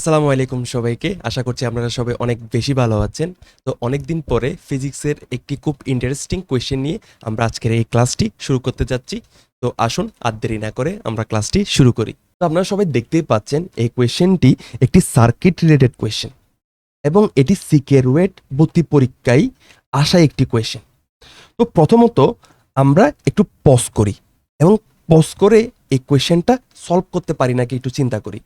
আসসালামু আলাইকুম সবাইকে। আশা করছি আপনারা সবাই অনেক বেশি ভালো আছেন। তো অনেক দিন পরে ফিজিক্সের একটি খুব ইন্টারেস্টিং কোয়েশ্চেন নিয়ে আমরা আজকের এই ক্লাসটি শুরু করতে যাচ্ছি। তো আসুন আর দেরি না করে আমরা ক্লাসটি শুরু করি। তো আপনারা সবাই দেখতেই পাচ্ছেন এই কোয়েশ্চেনটি একটি সার্কিট রিলেটেড কোয়েশ্চেন এবং এটি সিকের ওয়েট ভর্তি পরীক্ষায় আসা একটি কোয়েশ্চেন তো প্রথমত আমরা একটু পজ করি এবং পজ করে এই কোয়েশ্চেনটা সলভ করতে পারি নাকি একটু চিন্তা করি।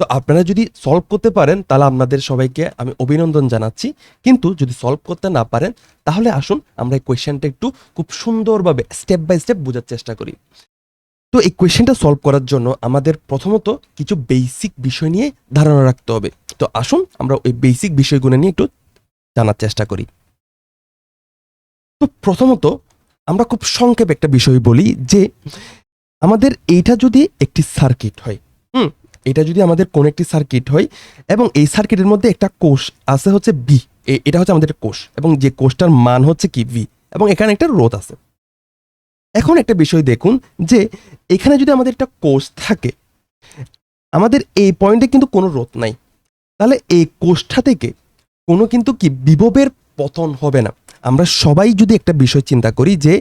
তো আপনারা যদি সলভ করতে পারেন, তাহলে আপনাদের সবাইকে আমি অভিনন্দন জানাচ্ছি। কিন্তু যদি সলভ করতে না পারেন, তাহলে আসুন আমরা এই কোয়েশ্চেনটা একটু খুব সুন্দরভাবে স্টেপ বাই স্টেপ বোঝার চেষ্টা করি। তো এই কোয়েশ্চেনটা সলভ করার জন্য আমাদের প্রথমত কিছু বেসিক বিষয় নিয়ে ধারণা রাখতে হবে। তো আসুন আমরা ওই বেসিক বিষয়গুলো নিয়ে একটু জানার চেষ্টা করি। তো প্রথমত আমরা খুব সংক্ষেপে একটা বিষয় বলি যে, আমাদের এইটা যদি একটি সার্কিট হয়, হুম এটা যদি আমাদের কোন একটি সার্কিট হয় এবং এই সার্কিটের মধ্যে একটা কোষ আছে হচ্ছে বি এটা হচ্ছে আমাদের কোষ এবং যে কোষটার মান হচ্ছে কি ভি এবং এখানে একটা রোধ আছে। এখন একটা বিষয় দেখুন যে এখানে যদি আমাদের একটা কোষ থাকে, আমাদের এই পয়েন্টে কিন্তু কোনো রোধ নাই। তাহলে এই কোষটা থেকে কোনো কিন্তু কি বিভবের পতন হবে না। আমরা সবাই যদি একটা বিষয় চিন্তা করি যে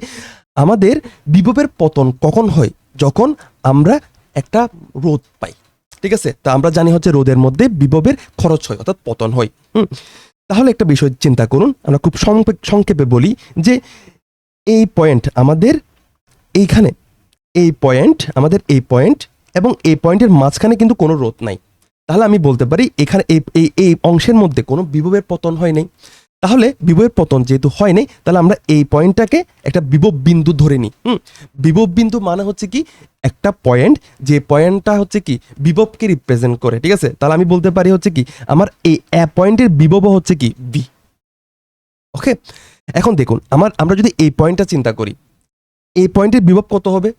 আমাদের বিভবের পতন কখন হয়? যখন আমরা একটা রোধ পাই। ঠিক আছে? তা আমরা জানি হচ্ছে রোদের মধ্যে বিভবের খরচ হয়, অর্থাৎ পতন হয়। হুম। তাহলে একটা বিষয় চিন্তা করুন, আমরা খুব সংক্ষেপে- বলি যে এই পয়েন্ট আমাদের এইখানে, এই পয়েন্ট আমাদের এই পয়েন্ট এবং এই পয়েন্টের মাঝখানে কিন্তু কোনো রোদ নাই। তাহলে আমি বলতে পারি এখানে এই এই অংশের মধ্যে কোনো বিভবের পতন হয় নাই। তাহলে বিভবের পতন যেহেতু হয় নাই, তাহলে আমরা এই পয়েন্টটাকে একটা বিভব বিন্দু ধরে নিই। হুম? বিভব বিন্দু মানে হচ্ছে কি? একটা পয়েন্ট, যে পয়েন্টটা হচ্ছে কি? বিভবকে রিপ্রেজেন্ট করে, ঠিক আছে? তাহলে আমি বলতে পারি হচ্ছে কি? আমার এই পয়েন্টের বিভব হচ্ছে কি? বি ওকে এখন দেখুন, আমার, আমরা যদি এই পয়েন্টটা চিন্তা করি, এই পয়েন্টের বিভব কত হবে?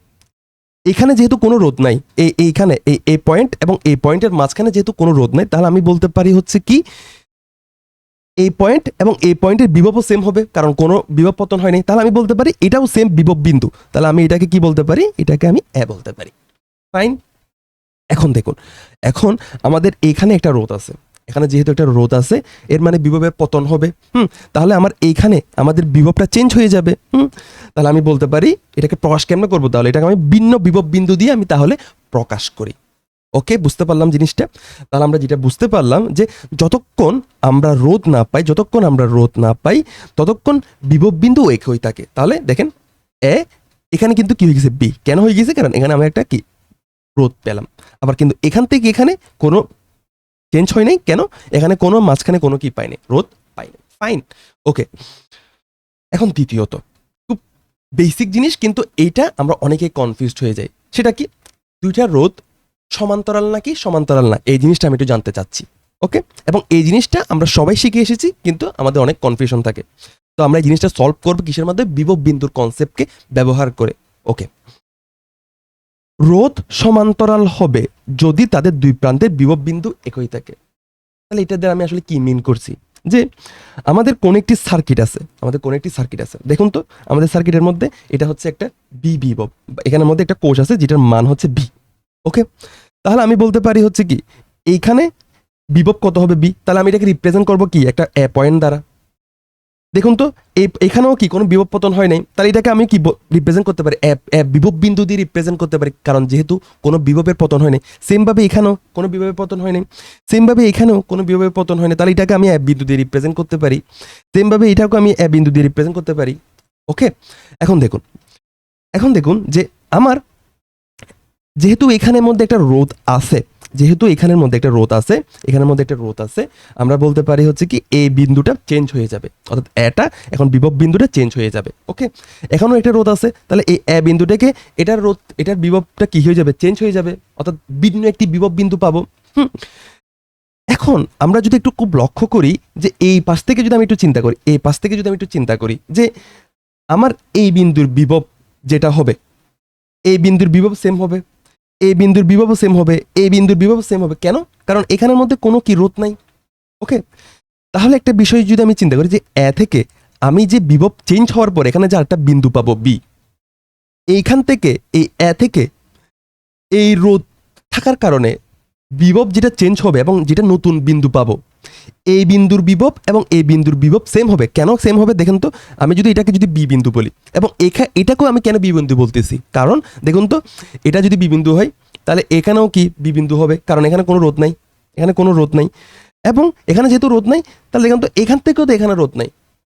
এখানে যেহেতু কোনো রোদ নাই, এই, এইখানে, এই এই পয়েন্ট এবং এই পয়েন্টের মাঝখানে যেহেতু কোনো রোদ নাই, তাহলে আমি বলতে পারি হচ্ছে কি? এই পয়েন্ট এবং এই পয়েন্টের বিভবও সেম হবে, কারণ কোনো বিভব পতন হয়নি। তাহলে আমি বলতে পারি এটাও সেম বিভব বিন্দু। তাহলে আমি এটাকে কি বলতে পারি? এটাকে আমি এ বলতে পারি। ফাইন এখন দেখুন, এখন আমাদের এখানে একটা রোদ আছে। এখানে যেহেতু একটা রোদ আছে, এর মানে বিভবের পতন হবে। হুম, তাহলে আমার এইখানে আমাদের বিভবটা চেঞ্জ হয়ে যাবে। হুম, তাহলে আমি বলতে পারি এটাকে প্রকাশ কেমনে করব? তাহলে এটাকে আমি ভিন্ন বিভব বিন্দু দিয়ে আমি তাহলে প্রকাশ করি। ওকে বুঝতে পারলাম জিনিসটা। তাহলে আমরা যেটা বুঝতে পারলাম যে যতক্ষণ আমরা রোদ না পাই, যতক্ষণ আমরা রোদ না পাই, ততক্ষণ বিভব বিন্দু এক হয়ে থাকে। তাহলে দেখেন, এ, এখানে কিন্তু কি হয়ে গেছে? বি। কেন হয়ে গেছে? কারণ এখানে আমরা একটা কি? রোদ পেলাম। আবার কিন্তু এখান থেকে এখানে কোনো চেঞ্জ হয় নাই। কেন? এখানে কোনো, মাঝখানে কোনো কি পাইনি? রোদ পাইনি। ফাইন ওকে এখন দ্বিতীয়ত, খুব বেসিক জিনিস, কিন্তু এইটা আমরা অনেকেই কনফিউজড হয়ে যাই। সেটা কি? দুইটা রোদ সমান্তরাল নাকি সমান্তরাল না? এই জিনিসটা আমি একটু জানতে চাচ্ছি ওকে এবং এই জিনিসটা আমরা সবাই শিখে এসেছি, কিন্তু আমাদের অনেক কনফিউশন থাকে। তো আমরা এই জিনিসটা সলভ করব কিসের মাধ্যমে বিভব বিন্দুর কনসেপ্টকে ব্যবহার করে ওকে রোধ সমান্তরাল হবে যদি তাদের দুই প্রান্তের বিভব বিন্দু একই থাকে। তাহলে এটা দ্বারা আমি আসলে কি মিন করছি? যে আমাদের কোন একটি সার্কিট আছে, আমাদের কোন একটি সার্কিট আছে। দেখুন তো, আমাদের সার্কিটের মধ্যে এটা হচ্ছে একটা বি বিভব, এখানের মধ্যে একটা কোষ আছে, যেটার মান হচ্ছে বি ওকে তাহলে আমি বলতে পারি হচ্ছে কি, এইখানে বিভব কত হবে বি তাহলে আমি এটাকে রিপ্রেজেন্ট করব কি? একটা এ পয়েন্ট দ্বারা। দেখুন তো এখানেও কি কোনো বিভব পতন হয় নাই? তাহলে এটাকে আমি কি রিপ্রেজেন্ট করতে পারি? বিভব বিন্দু দিয়ে রিপ্রেজেন্ট করতে পারি, কারণ যেহেতু কোনো বিভবের পতন হয়নি সেমভাবে এখানেও কোনো বিভবের পতন হয় নাই। সেমভাবে এখানেও কোনো বিভবের পতন হয় না তাহলে এটাকে আমি অ্যাপ বিন্দু দিয়ে রিপ্রেজেন্ট করতে পারি। সেমভাবে এটাকে আমি অ্যাপ বিন্দু দিয়ে রিপ্রেজেন্ট করতে পারি। ওকে এখন দেখুন এখন দেখুন যে আমার যেহেতু এখানের মধ্যে একটা রোধ আছে, যেহেতু এখানের মধ্যে একটা রোধ আছে, এখানের মধ্যে একটা রোধ আছে, আমরা বলতে পারি হচ্ছে কি, এই বিন্দুটা চেঞ্জ হয়ে যাবে। অর্থাৎ এটা এখন বিভব বিন্দুটা চেঞ্জ হয়ে যাবে ওকে এখনও একটা রোধ আছে, তাহলে এই এ বিন্দুটাকে এটার রোধ এটার বিভবটা কি হয়ে যাবে? চেঞ্জ হয়ে যাবে, অর্থাৎ ভিন্ন একটি বিভব বিন্দু পাবো, হুম? এখন আমরা যদি একটু খুব লক্ষ্য করি যে এই পাশ থেকে যদি আমি একটু চিন্তা করি, এই পাশ থেকে যদি আমি একটু চিন্তা করি যে আমার এই বিন্দুর বিভব যেটা হবে, এই বিন্দুর বিভব সেম হবে এই বিন্দুর বিভব সেম হবে এই বিন্দুর বিভব সেম হবে। কেন? কারণ এখানের মধ্যে কোনো কি রোধ নাই। ওকে? তাহলে একটা বিষয় যদি আমি চিন্তা করি যে এ থেকে আমি যে বিভব চেঞ্জ হওয়ার পর এখানে যে একটা বিন্দু পাবো বি এইখান থেকে, এই এ থেকে এই রোধ থাকার কারণে বিভব যেটা চেঞ্জ হবে এবং যেটা নতুন বিন্দু পাবো এই বিন্দুর বিভব এবং এই বিন্দুর বিভব সেম হবে। কেন সেম হবে? দেখেন তো, আমি যদি এটাকে যদি বি বিন্দু বলি, এবং এখা, এটাকেও আমি কেন বি বিন্দু বলতেছি? কারণ, দেখুন তো, এটা যদি বি বিন্দু হয়, তাহলে এখানেও কি বি বিন্দু হবে? কারণ এখানে কোনো রোধ নাই। এখানে কোনো রোধ নাই। এবং এখানে যেহেতু রোধ নাই, তাহলে দেখুন তো, এখান থেকেও তো এখানে রোধ নাই।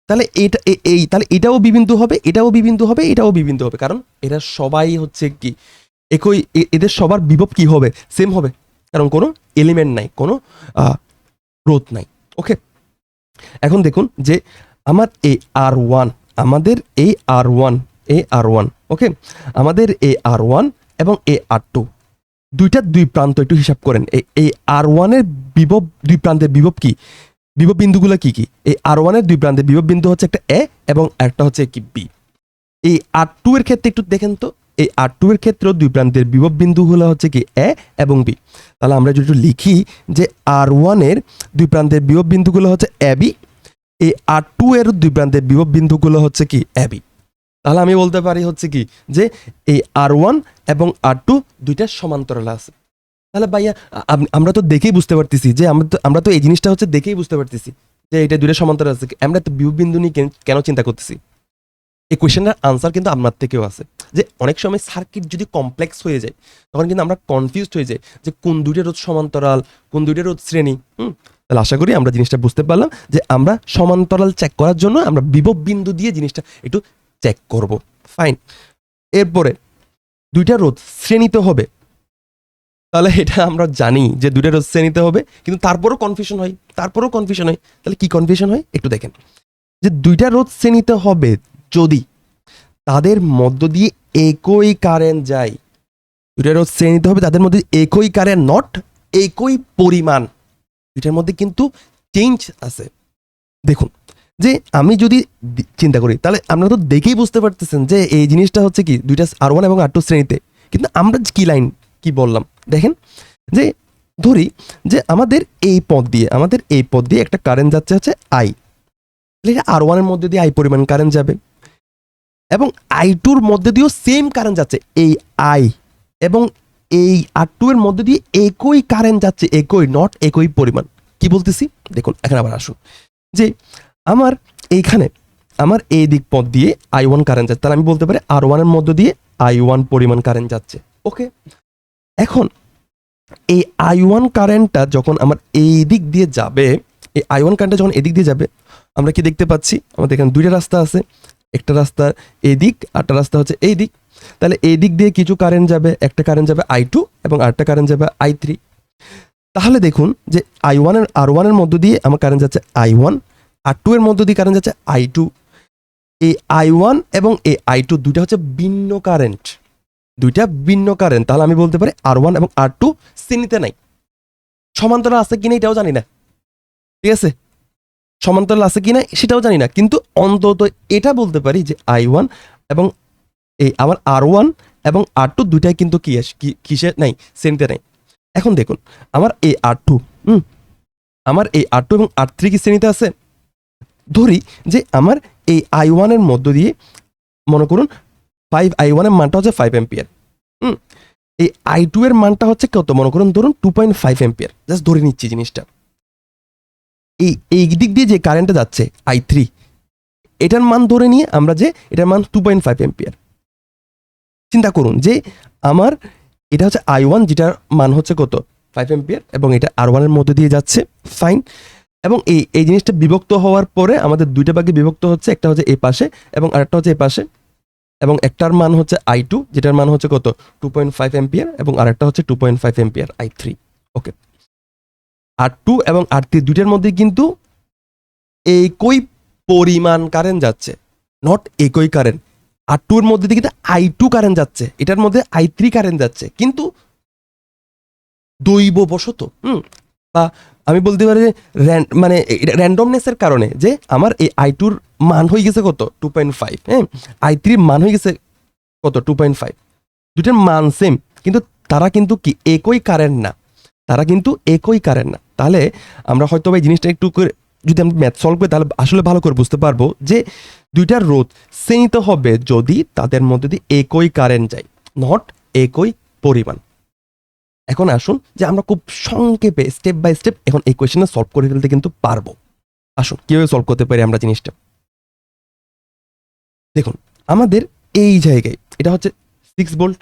তাহলে এটা এই, তাহলে এটাও বিবিন্দু হবে, এটাও বিবিন্দু হবে, এটাও বিবিন্দু হবে। কারণ এরা সবাই হচ্ছে কি, একই এদের সবার বিভব কি হবে? সেম হবে। কারণ কোনো এলিমেন্ট নাই, কোনো রোধ নাই ওকে এখন দেখুন যে আমার এই আর ওয়ান, আমাদের এই আর ওয়ান, এ আর ওয়ান ওকে আমাদের এ আর ওয়ান এবং এ আর টু, দুইটা দুই প্রান্ত একটু হিসাব করেন। এই আর ওয়ানের বিভব, দুই প্রান্তের বিভব কি? বিভব বিন্দুগুলো কি কি? এই আর ওয়ানের দুই প্রান্তের বিভব বিন্দু হচ্ছে একটা এ এবং একটা হচ্ছে কি বি। এই আর টু এর ক্ষেত্রে একটু দেখেন তো। এই আর টু এর ক্ষেত্রেও দুই প্রান্তের বিভব বিন্দুগুলো হচ্ছে কি এ এবং বি তাহলে আমরা যদি লিখি যে আর ওয়ানের দুই প্রান্তের বিভব বিন্দুগুলো হচ্ছে এ বি এই আর টু এর দুই প্রান্তের বিভব বিন্দুগুলো হচ্ছে কি এ বি তাহলে আমি বলতে পারি হচ্ছে কি যে এই আর ওয়ান এবং আর টু দুইটা সমান্তরাল আছে। তাহলে ভাইয়া আমরা তো দেখেই বুঝতে পারতেছি যে আমরা তো আমরা তো এই জিনিসটা হচ্ছে দেখেই বুঝতে পারতেছি যে এটা দুইটা সমান্তরাল আছে। আমরা তো বিভব বিন্দু নিয়ে কেন চিন্তা করতেছি? এই কোয়েশ্চেনটার আনসার কিন্তু আপনার থেকেও আছে। যে অনেক সময় সার্কিট যদি কমপ্লেক্স হয়ে যায়, তখন কিন্তু আমরা কনফিউজড হয়ে যাই যে কোন দুইটা রোধ সমান্তরাল, কোন দুইটা রোধ শ্রেণি, হুম? তাহলে আশা করি আমরা জিনিসটা বুঝতে পারলাম যে আমরা সমান্তরাল চেক করার জন্য আমরা বিভব বিন্দু দিয়ে জিনিসটা একটু চেক করব। ফাইন এরপরে দুইটা রোধ শ্রেণীতে হবে। তাহলে এটা আমরা জানি যে দুইটা রোধ শ্রেণীতে হবে, কিন্তু তারপরও কনফিউশন হয়, তারপরও কনফিউশন হয়। তাহলে কি কনফিউশন হয়? একটু দেখেন। যে দুইটা রোধ শ্রেণীতে হবে যদি তাদের মধ্য দিয়ে একই কারেন্ট যায়। দুটার শ্রেণীতে হবে, তাদের মধ্যে একই কারেন্ট নট একই পরিমাণ। দুটার মধ্যে কিন্তু চেঞ্জ আছে। দেখুন, যে আমি যদি চিন্তা করি, তাহলে আপনারা তো দেখেই বুঝতে পারতেছেন যে এই জিনিসটা হচ্ছে কি, দুইটা আর ওয়ান এবং আর টু শ্রেণীতে। কিন্তু আমরা কি লাইন কি বললাম? দেখেন, যে ধরি যে আমাদের এই পথ দিয়ে, আমাদের এই পথ দিয়ে একটা কারেন্ট যাচ্ছে হচ্ছে আই আর ওয়ানের মধ্যে দিয়ে আই পরিমাণ কারেন্ট যাবে। এবং আই টুর মধ্যে দিয়েও সেম কারেন্ট যাচ্ছে, এই আই এবং এই আর টু এর মধ্যে দিয়ে একই কারেন্ট যাচ্ছে, একই নট একই পরিমাণ। কি বলতেছি? দেখুন, এখন আবার আসুন। যে আমার এইখানে, আমার এই দিক পথ দিয়ে আই ওয়ান কারেন্ট যাচ্ছে, তাহলে আমি বলতে পারি আর ওয়ানের মধ্য দিয়ে আই ওয়ান পরিমাণ কারেন্ট যাচ্ছে। ওকে? এখন এই আই ওয়ান কারেন্টটা যখন আমার এই দিক দিয়ে যাবে, এই আই ওয়ান কারেন্টটা যখন এদিক দিয়ে যাবে, আমরা কি দেখতে পাচ্ছি? আমাদের এখানে দুইটা রাস্তা আছে। একটা রাস্তা এদিক দিক আরটা রাস্তা হচ্ছে এই দিক তাহলে এই দিক দিয়ে কিছু কারেন্ট যাবে, একটা কারেন্ট যাবে আই টু এবং আরেকটা কারেন্ট যাবে আই থ্রি তাহলে দেখুন যে আই ওয়ানের আর ওয়ানের মধ্য দিয়ে আমার কারেন্ট যাচ্ছে আই ওয়ান আর টু এর মধ্য দিয়ে কারেন্ট যাচ্ছে আই টু এই আই ওয়ান এবং এই আই টু দুইটা হচ্ছে ভিন্ন কারেন্ট দুইটা ভিন্ন কারেন্ট তাহলে আমি বলতে পারি আর ওয়ান এবং আর টু শ্রেণীতে নাই। সমান্তরাল আছে কিনা এটাও জানি না। ঠিক আছে? সমান্তরাল আছে কি কিনা সেটাও জানি না। কিন্তু অন্তত এটা বলতে পারি যে আই ওয়ান এবং এই আমার আর ওয়ান এবং আর টু দুইটাই কিন্তু কি কিসে নাই শ্রেণীতে নাই। এখন দেখুন, আমার এই আর টু হুম? আমার এই আর টু এবং আর থ্রি কি শ্রেণীতে আছে? ধরি যে আমার এই আই ওয়ানের মধ্য দিয়ে মনে করুন ফাইভ আই ওয়ানের মানটা হচ্ছে ফাইভ এম্পিয়ার হুম? এই আই টু এর মানটা হচ্ছে কত? মনে করুন, ধরুন two point five ampere just ধরে নিচ্ছি জিনিসটা। এই এই দিক দিয়ে যে কারেন্টটা যাচ্ছে আই থ্রি এটার মান ধরে নিয়ে আমরা যে, এটার মান টু পয়েন্ট ফাইভ এম্পিয়ার চিন্তা করুন যে, আমার এটা হচ্ছে আই ওয়ান যেটার মান হচ্ছে কত? ফাইভ এম্পিয়ার এবং এটা আর ওয়ানের মধ্যে দিয়ে যাচ্ছে ফাইন এবং এই এই জিনিসটা বিভক্ত হওয়ার পরে আমাদের দুইটা ভাগে বিভক্ত হচ্ছে, একটা হচ্ছে এই পাশে, এবং আরেকটা হচ্ছে এই পাশে। এবং একটার মান হচ্ছে আই টু যেটার মান হচ্ছে কত? টু পয়েন্ট ফাইভ এম্পিয়ার এবং আরেকটা হচ্ছে two point five ampere I three okay R two এবং আর থ্রি দুইটার মধ্যে কিন্তু একই পরিমাণ কারেন্ট যাচ্ছে নট একই কারেন্ট আর টু এর মধ্যে কিন্তু আই টু কারেন্ট যাচ্ছে, এটার মধ্যে আই থ্রি কারেন্ট যাচ্ছে, কিন্তু দৈব বশত হুম, বা আমি বলতে পারি যে মানে র্যান্ডমনেসের কারণে যে আমার এই আই টুর মান হয়ে গেছে কত? টু পয়েন্ট ফাইভ হ্যাঁ? আই থ্রির মান হয়ে গেছে কত? টু পয়েন্ট ফাইভ দুটার মান সেম কিন্তু তারা কিন্তু কি? একই কারেন্ট না। তারা কিন্তু একই কারেন্ট না। তাহলে আমরা হয়তো এই জিনিসটা একটু করে যদি আমরা ম্যাথ সলভ করি, তাহলে আসলে ভালো করে বুঝতে পারব যে দুইটার রোধ শ্রেণীত হবে যদি তাদের মধ্যে দিয়ে একই কারেন্ট যায় নট একই পরিমাণ। এখন আসুন যে আমরা খুব সংক্ষেপে স্টেপ বাই স্টেপ এখন এই কোয়েশ্চেনটা সলভ করে ফেলতে কিন্তু পারব। আসুন, কীভাবে সলভ করতে পারি আমরা জিনিসটা? দেখুন, আমাদের এই জায়গায় এটা হচ্ছে সিক্স ভোল্ট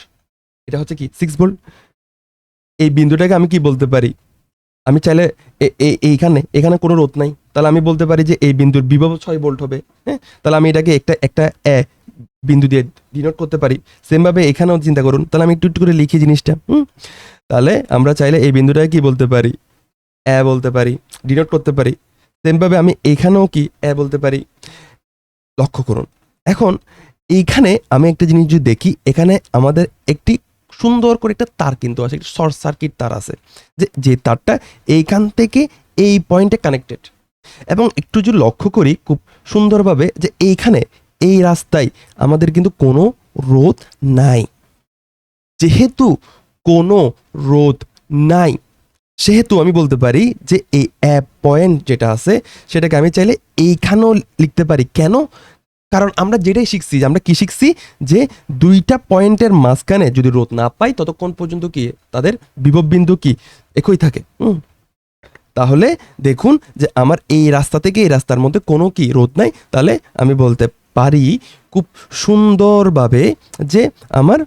এটা হচ্ছে কি সিক্স ভোল্ট এই বিন্দুটাকে আমি কি বলতে পারি? আমি চাইলে এইখানে, এখানে কোনো রোধ নাই। তাহলে আমি বলতে পারি যে এই বিন্দুর বিভব ছয় ভোল্ট হবে হ্যাঁ? তাহলে আমি এটাকে একটা একটা এ বিন্দু দিয়ে ডিনোট করতে পারি। সেমভাবে এখানেও চিন্তা করুন, তাহলে আমি একটু একটু করে লিখি জিনিসটা, হুম? তাহলে আমরা চাইলে এই বিন্দুটাকে কি বলতে পারি? এ বলতে পারি ডিনোট করতে পারি। সেমভাবে আমি এখানেও কি এ বলতে পারি? লক্ষ্য করুন। এখন এইখানে আমি একটা জিনিস যদি দেখি, এখানে আমাদের একটি সুন্দর করে একটা তার কিন্তু আছে, একটি শর্ট সার্কিট তার আছে। যে যে তারটা এইখান থেকে এই পয়েন্টে কানেক্টেড। এবং একটু যদি লক্ষ্য করি খুব সুন্দরভাবে যে এইখানে এই রাস্তায় আমাদের কিন্তু কোনো রোধ নাই। যেহেতু কোনো রোধ নাই, সেহেতু আমি বলতে পারি যে এই অ্যাপ পয়েন্ট যেটা আছে, সেটাকে আমি চাইলে এইখানেও লিখতে পারি। কেন? কারণ আমরা যেটাই শিখছি, যে আমরা কি শিখছি? যে দুইটা পয়েন্টের মাঝখানে যদি রোদ না পাই, ততক্ষণ পর্যন্ত কি তাদের বিভব বিন্দু কি? একই থাকে। হুম। তাহলে দেখুন যে আমার এই রাস্তা থেকে এই রাস্তার মধ্যে কোনো কি রোদ নাই। তাহলে আমি বলতে পারি খুব সুন্দরভাবে যে আমার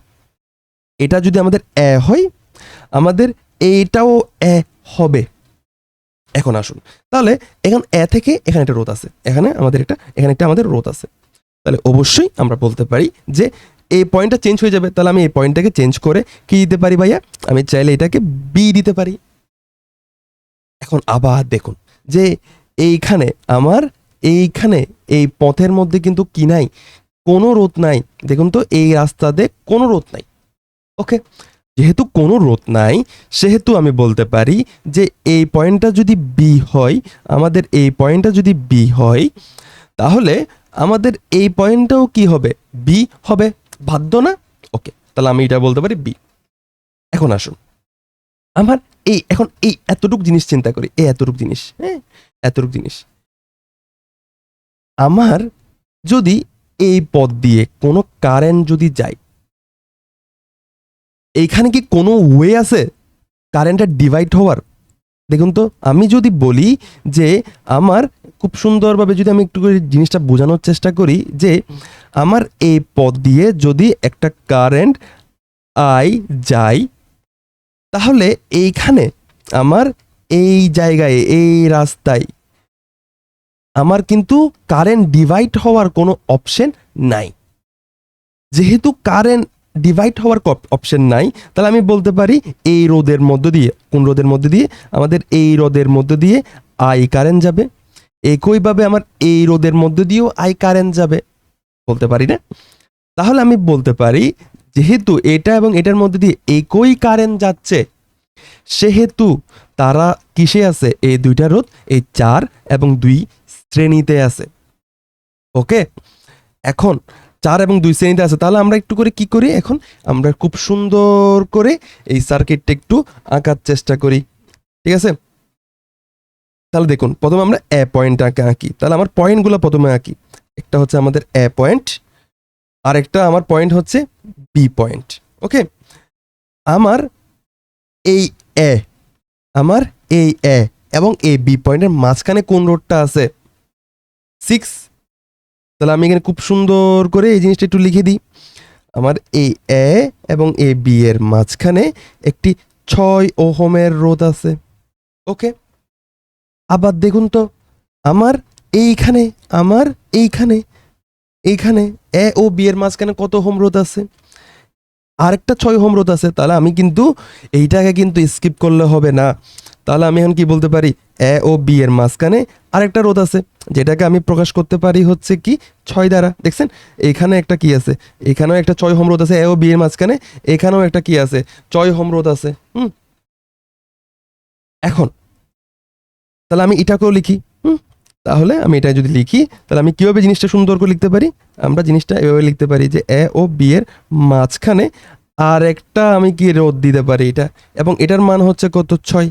এটা যদি আমাদের এ হয়, আমাদের এইটাও এ হবে। এখন আসুন। তাহলে এখন এ থেকে এখানে একটা রোদ আছে। এখানে আমাদের একটা, এখানে একটা আমাদের রোদ আছে। তাহলে অবশ্যই আমরা বলতে পারি যে এই পয়েন্টটা চেঞ্জ হয়ে যাবে। তাহলে আমি এই পয়েন্টটাকে চেঞ্জ করে কি দিতে পারি ভাইয়া? আমি চাইলে এটাকে বি দিতে পারি। এখন আবার দেখুন যে এইখানে আমার এইখানে এই পথের মধ্যে কিন্তু কি নাই? কোনো রোদ নাই। দেখুন তো এই রাস্তাতে কোনো রোদ নাই। ওকে? যেহেতু কোনো রোদ নাই, সেহেতু আমি বলতে পারি যে এই পয়েন্টটা যদি বি হয়, আমাদের এই পয়েন্টটা যদি বি হয়, তাহলে আমাদের এই পয়েন্টটাও কি হবে? বি হবে বাধ্য না? ওকে তাহলে আমি এটা বলতে পারি বি এখন আসুন। আমার এই, এখন এই এতটুক জিনিস চিন্তা করি। এই এতটুক জিনিস হ্যাঁ? এতটুক জিনিস। আমার যদি এই পথ দিয়ে কোনো কারেন্ট যদি যায়, এইখানে কি কোনো ওয়ে আছে কারেন্টটা ডিভাইড হওয়ার? দেখুন তো, আমি যদি বলি যে আমার খুব সুন্দরভাবে যদি আমি একটু জিনিসটা বোঝানোর চেষ্টা করি যে আমার এই পথ দিয়ে যদি একটা কারেন্ট আই যায়, তাহলে এইখানে আমার এই জায়গায়, এই রাস্তায় আমার কিন্তু কারেন্ট ডিভাইড হওয়ার কোনো অপশন নাই। যেহেতু কারেন্ট ডিভাইড হওয়ার অপশন নাই, তাহলে আমি বলতে পারি এই রোদের মধ্য দিয়ে, কোন রোদের মধ্য দিয়ে? আমাদের এই রোদের মধ্য দিয়ে আই কারেন্ট যাবে। একইভাবে আমার এই রোদের মধ্য দিয়েও আই কারেন্ট যাবে। বলতে পারি না? তাহলে আমি বলতে পারি, যেহেতু এটা এবং এটার মধ্যে দিয়ে একই কারেন্ট যাচ্ছে, সেহেতু তারা কিসে আছে? এই দুইটা রোদ এই চার এবং দুই শ্রেণীতে আছে। ওকে? এখন চার এবং দুই শ্রেণীতে আছে, তাহলে আমরা একটু করে কি করি এখন? আমরা খুব সুন্দর করে এই সার্কিটটা একটু আঁকার চেষ্টা করি। ঠিক আছে? তাহলে দেখুন, প্রথমে আমরা এ পয়েন্ট আঁকে আঁকি। তাহলে আমার পয়েন্টগুলো প্রথমে আঁকি। একটা হচ্ছে আমাদের এ পয়েন্ট আর একটা আমার পয়েন্ট হচ্ছে বি পয়েন্ট ওকে আমার এই এ আমার এই এ এবং এই বি পয়েন্টের মাঝখানে কোন রোডটা আছে? সিক্স তাহলে আমি এখানে খুব সুন্দর করে এই জিনিসটা একটু লিখে দিই। আমার এই এ এবং এ বি এর মাঝখানে একটি ছয় ওহমের রোধ আছে ওকে আবার দেখুন তো, আমার এইখানে আমার এইখানে এইখানে, এ ও বি এর মাঝখানে কত হোম রোধ আছে? আরেকটা ছয় হোম রোধ আছে, তাহলে আমি কিন্তু এইটাকে কিন্তু স্কিপ করলে হবে না। তাহলে আমি এখন কি বলতে পারি? এ ও বি এর মাঝখানে আরেকটা রোধ আছে, যেটাকে আমি প্রকাশ করতে পারি হচ্ছে কি? ছয় দ্বারা, দেখছেন? এখানে একটা কি আছে? এখানেও একটা ছয় হোম রোধ আছে, এ ও বি এর মাঝখানে, এখানেও একটা কি আছে? ছয় হোম রোধ আছে, হুম? এখন তাহলে আমি এটাকেও লিখি তাহলে আমি এটা যদি লিখি, তাহলে আমি কীভাবে জিনিসটা সুন্দর করে লিখতে পারি? আমরা জিনিসটা এভাবে লিখতে পারি যে এ ও বি এর মাঝখানে আর একটা আমি কি রোদ দিতে পারি এটা? এবং এটার মান হচ্ছে কত? ছয়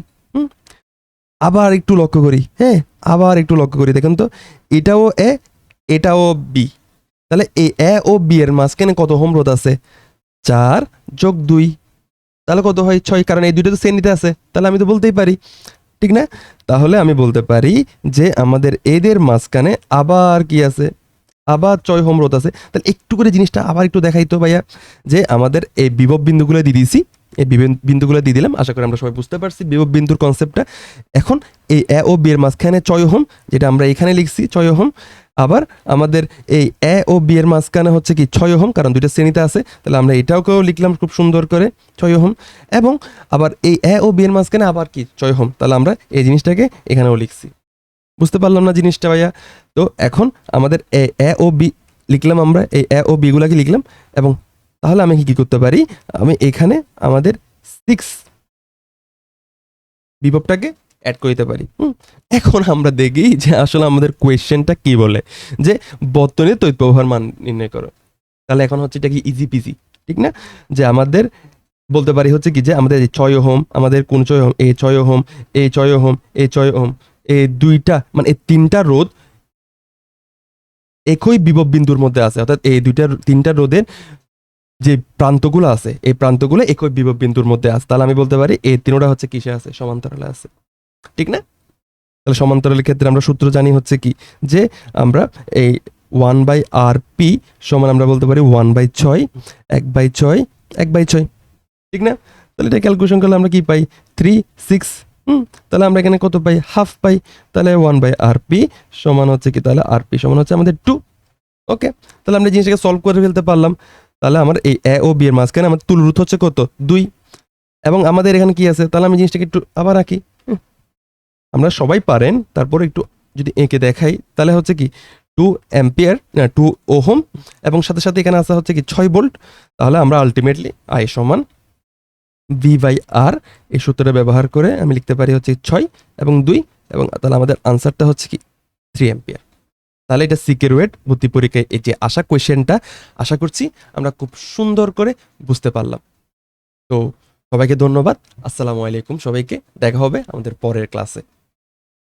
আবার একটু লক্ষ্য করি হ্যাঁ? আবার একটু লক্ষ্য করি, দেখুন তো, এটাও এ, এটাও বি। তাহলে এই এ ও বি এর মাঝখানে কত হোম রোদ আছে? চার যোগ দুই। তাহলে কত হয়? ছয়, কারণ এই দুইটা তো শ্রেণীতে আছে। তাহলে আমি তো বলতেই পারি ঠিক না? তাহলে আমি বলতে পারি যে আমাদের এদের মাঝখানে আবার কি আছে? আবার ছয় হোম রোধ আছে। তাহলে একটু করে জিনিসটা আবার একটু দেখাই তো ভাইয়া, যে আমাদের এই বিভব বিন্দুগুলো দিয়ে দিয়েছি। এই বিন্দুগুলো দিয়ে দিলাম। আশা করি আমরা সবাই বুঝতে পারছি বিভব বিন্দুর কনসেপ্টটা এখন এই এ ও বি এর মাঝখানে ছয় হোম, যেটা আমরা এখানে লিখছি ছয় হোম আবার আমাদের এই এ ও বি এর মাঝখানে হচ্ছে কি ছয় হোম কারণ দুইটা শ্রেণীতে আছে, তাহলে আমরা এটাও কেউ লিখলাম খুব সুন্দর করে, ছয় হোম এবং আবার এই এ ও বি এর মাঝখানে আবার কি ছয় হোম তাহলে আমরা এই জিনিসটাকে এখানেও লিখছি। বুঝতে পারলাম না জিনিসটা ভাইয়া? তো এখন আমাদের এ এ ও বি লিখলাম আমরা, এই এ ও বিগুলাকে লিখলাম, এবং তাহলে আমি কি কি করতে পারি? আমি এখানে আমাদের সিক্স বিভবটাকে অ্যাড করে দিতে পারি এখন আমরা দেখি যে আসলে আমাদের কোয়েশ্চেনটা কি বলে? যে বর্তনীর তৈত ব্যবহার মান নির্ণয় করো। তাহলে এখন হচ্ছে এটা কি ইজি পিজি ঠিক না? যে আমাদের বলতে পারি হচ্ছে কি যে আমাদের এই ছয় হোম আমাদের কোন ছয় হোম এই ছয় হোম এই ছয় হোম এই ছয় হোম এই দুইটা মানে এই তিনটা রোদ একই বিভব বিন্দুর মধ্যে আছে। অর্থাৎ এই দুইটা, তিনটা রোদের যে প্রান্তগুলো আছে, এই প্রান্তগুলো একই বিভব বিন্দুর মধ্যে আছে। তাহলে আমি বলতে পারি এই তিনোটা হচ্ছে কিসে আছে? সমান্তরালে আছে। ঠিক না? তাহলে সমান্তরালের ক্ষেত্রে আমরা সূত্র জানি হচ্ছে কি? যে আমরা এই ওয়ান বাই আর পি সমান আমরা বলতে পারি ওয়ান বাই ছয়, এক বাই ছয়, এক বাই ছয়। ঠিক না? তাহলে এটা ক্যালকুলেশন করলে আমরা কি পাই? থ্রি সিক্স হুম? তাহলে আমরা এখানে কত পাই? হাফ পাই। তাহলে ওয়ান বাই আর পি সমান হচ্ছে কি? তাহলে আর পি সমান হচ্ছে আমাদের টু ওকে তাহলে আমরা জিনিসটাকে সলভ করে ফেলতে পারলাম। তাহলে আমার এই এ ও বি এর মাঝখানে আমার তুলরুত হচ্ছে কত? দুই। এবং আমাদের এখানে কি আছে? তাহলে আমি জিনিসটাকে একটু আবার হুম। আমরা সবাই পারেন, তারপরে একটু যদি এঁকে দেখাই, তাহলে হচ্ছে কি টু অ্যাম্পিয়ার না টু ওহম এবং সাথে সাথে এখানে আসা হচ্ছে কি ছয় বোল্ট তাহলে আমরা আলটিমেটলি আই সমান ভি বাই আর এই সূত্রটা ব্যবহার করে আমি লিখতে পারি হচ্ছে ছয় এবং দুই, এবং তাহলে আমাদের আনসারটা হচ্ছে কি থ্রি অ্যাম্পিয়ার তাহলে এটা সিকের ওয়েট ভর্তি পরীক্ষায় এই যে আশা কোয়েশ্চেনটা আশা করছি আমরা খুব সুন্দর করে বুঝতে পারলাম। তো সবাইকে ধন্যবাদ, আসসালামু আলাইকুম সবাইকে, দেখা হবে আমাদের পরের ক্লাসে